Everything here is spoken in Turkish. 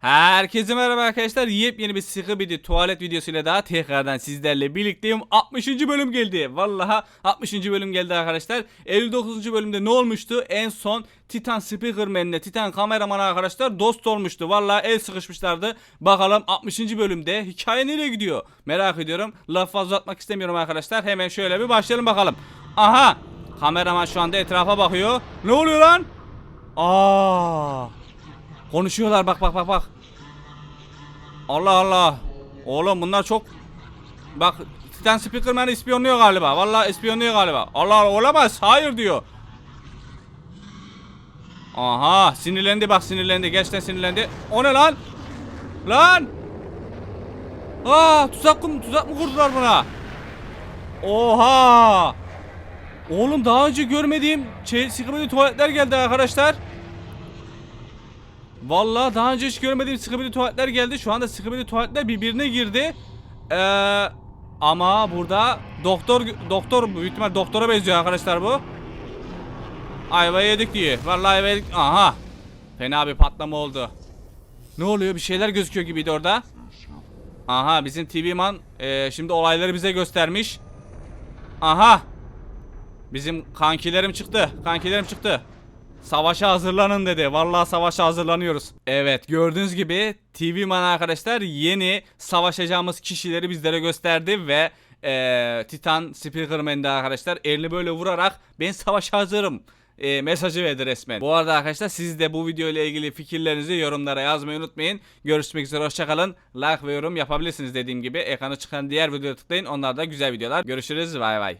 Herkese merhaba arkadaşlar. Yepyeni bir sıkı bir tuvalet videosuyla daha tekrardan sizlerle birlikteyim. 60. bölüm geldi. Vallahi 60. bölüm geldi arkadaşlar. 59. bölümde ne olmuştu? En son Titan Speakerman'le Titan kameraman arkadaşlar dost olmuştu. Vallahi el sıkışmışlardı. Bakalım 60. bölümde hikaye nereye gidiyor? Merak ediyorum. Laf fazla uzatmak istemiyorum arkadaşlar. Hemen şöyle bir başlayalım bakalım. Aha! Kameraman şu anda etrafa bakıyor. Ne oluyor lan? Aa! Konuşuyorlar bak bak bak bak. Allah Allah. Oğlum bunlar çok Bak Titan Speakerman ispiyonluyor galiba. Vallahi ispiyonluyor galiba. Allah Allah olamaz. Hayır diyor. Aha sinirlendi bak sinirlendi. Gerçekten sinirlendi. O ne lan? Lan! Aa tuzak mı, tuzak mı kurdular buna? Oha! Oğlum daha önce görmediğim şey, sıkıntı tuvaletler geldi arkadaşlar. Vallahi daha önce hiç görmediğim sıkıntı tuvaletler geldi. Şu anda sıkıntı tuvaletler birbirine girdi. Ee, ama burada doktor doktor büyük ihtimal doktora benziyor arkadaşlar bu. Ayva yedik diye. Vallahi ayva yedik. Aha. Fena bir patlama oldu. Ne oluyor? Bir şeyler gözüküyor gibiydi orada. Aha bizim TV man ee, şimdi olayları bize göstermiş. Aha. Bizim kankilerim çıktı. Kankilerim çıktı. Savaşa hazırlanın dedi. Vallahi savaşa hazırlanıyoruz. Evet gördüğünüz gibi TV Man arkadaşlar yeni savaşacağımız kişileri bizlere gösterdi ve eee Titan Speakerman'de arkadaşlar elini böyle vurarak ben savaşa hazırım eee, mesajı verdi resmen. Bu arada arkadaşlar siz de bu video ile ilgili fikirlerinizi yorumlara yazmayı unutmayın. Görüşmek üzere hoşçakalın. Like ve yorum yapabilirsiniz dediğim gibi. Ekrana çıkan diğer videoya tıklayın. Onlar da güzel videolar. Görüşürüz. Bay bay.